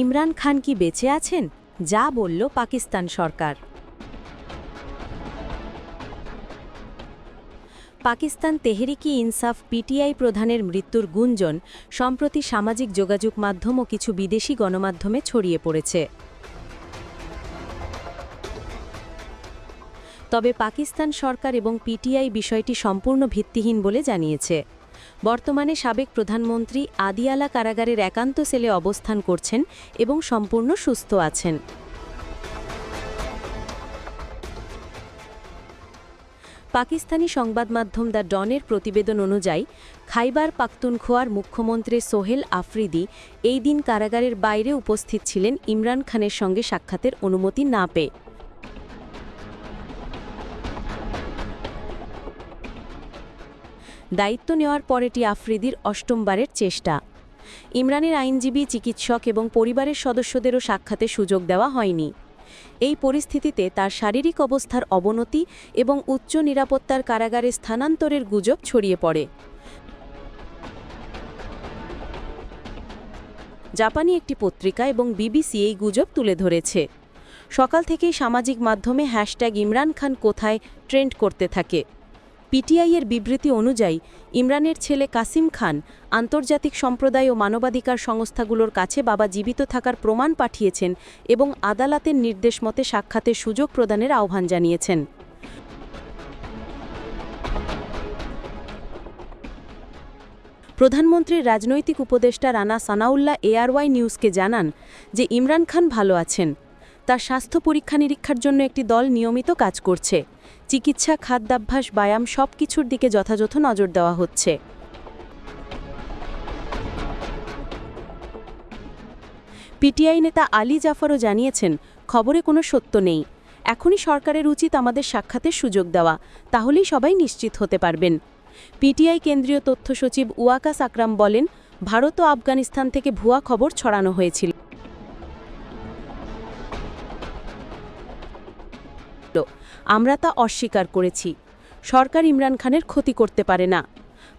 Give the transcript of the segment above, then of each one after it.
ইমরান খান কি বেঁচে আছেন? যা বলল পাকিস্তান সরকার। পাকিস্তান তেহরিকি ইনসাফ পিটিআই প্রধানের মৃত্যুর গুঞ্জন, সম্প্রতি সামাজিক যোগাযোগ মাধ্যম ও কিছু বিদেশি গণমাধ্যমে ছড়িয়ে পড়েছে। তবে পাকিস্তান সরকার এবং পিটিআই বিষয়টি সম্পূর্ণ ভিত্তিহীন বলে জানিয়েছে। বর্তমানে সাবেক প্রধানমন্ত্রী আদিয়ালা কারাগারের একান্ত সেলে অবস্থান করছেন এবং সম্পূর্ণ সুস্থ আছেন। পাকিস্তানি সংবাদ মাধ্যম দ্য ডনের প্রতিবেদন অনুযায়ী, খাইবার পাখতুনখোয়ার মুখ্যমন্ত্রী সোহেল আফ্রিদি এই দিন কারাগারের বাইরে উপস্থিত ছিলেন ইমরান খানের সঙ্গে সাক্ষাতের অনুমতি না পেয়ে। দায়িত্ব নেওয়ার পর এটি আফ্রিদির অষ্টমবারের চেষ্টা। ইমরানের আইনজীবী, চিকিৎসক এবং পরিবারের সদস্যদেরও সাক্ষাতে সুযোগ দেওয়া হয়নি। এই পরিস্থিতিতে তার শারীরিক অবস্থার অবনতি এবং উচ্চ নিরাপত্তার কারাগারে স্থানান্তরের গুজব ছড়িয়ে পড়ে। জাপানি একটি পত্রিকা এবং বিবিসি এই গুজব তুলে ধরেছে। সকাল থেকেই সামাজিক মাধ্যমে হ্যাশট্যাগ ইমরান খান কোথায়, ট্রেন্ড করতে থাকে। পিটিআইয়ের বিবৃতি অনুযায়ী, ইমরানের ছেলে কাসিম খান আন্তর্জাতিক সম্প্রদায় ও মানবাধিকার সংস্থাগুলোর কাছে বাবা জীবিত থাকার প্রমাণ পাঠিয়েছেন এবং আদালতের নির্দেশ মতে সাক্ষাতের সুযোগ প্রদানের আহ্বান জানিয়েছেন। প্রধানমন্ত্রীর রাজনৈতিক উপদেষ্টা রানা সানাউল্লাহ এআরওয়াই নিউজকে জানান যে, ইমরান খান ভালো আছেন। তার স্বাস্থ্য পরীক্ষা নিরীক্ষার জন্য একটি দল নিয়মিত কাজ করছে। চিকিৎসা, খাদ্যাভ্যাস, ব্যায়াম সব কিছুর দিকে যথাযথ নজর দেওয়া হচ্ছে। পিটিআই নেতা আলী জাফরও জানিয়েছেন, খবরে কোনো সত্য নেই। এখনই সরকারের উচিত আমাদের সাক্ষাতের সুযোগ দেওয়া, তাহলেই সবাই নিশ্চিত হতে পারবেন। পিটিআই কেন্দ্রীয় তথ্য সচিব ওয়াকাস আকরাম বলেন, ভারত ও আফগানিস্তান থেকে ভুয়া খবর ছড়ানো হয়েছিল। আমরা তা অস্বীকার করেছি। সরকার ইমরান খানের ক্ষতি করতে পারে না।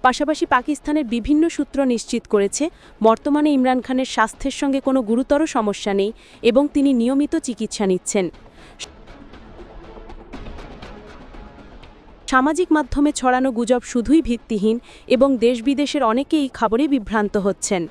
পাশাপাশি পাকিস্তানের বিভিন্ন সূত্র নিশ্চিত করেছে, বর্তমানে ইমরান খানের স্বাস্থ্যের সঙ্গে কোনো গুরুতর সমস্যা নেই এবং তিনি নিয়মিত চিকিৎসা নিচ্ছেন। সামাজিক মাধ্যমে ছড়ানো গুজব শুধুই ভিত্তিহীন এবং দেশ বিদেশের অনেকেই খবরে বিভ্রান্ত হচ্ছেন।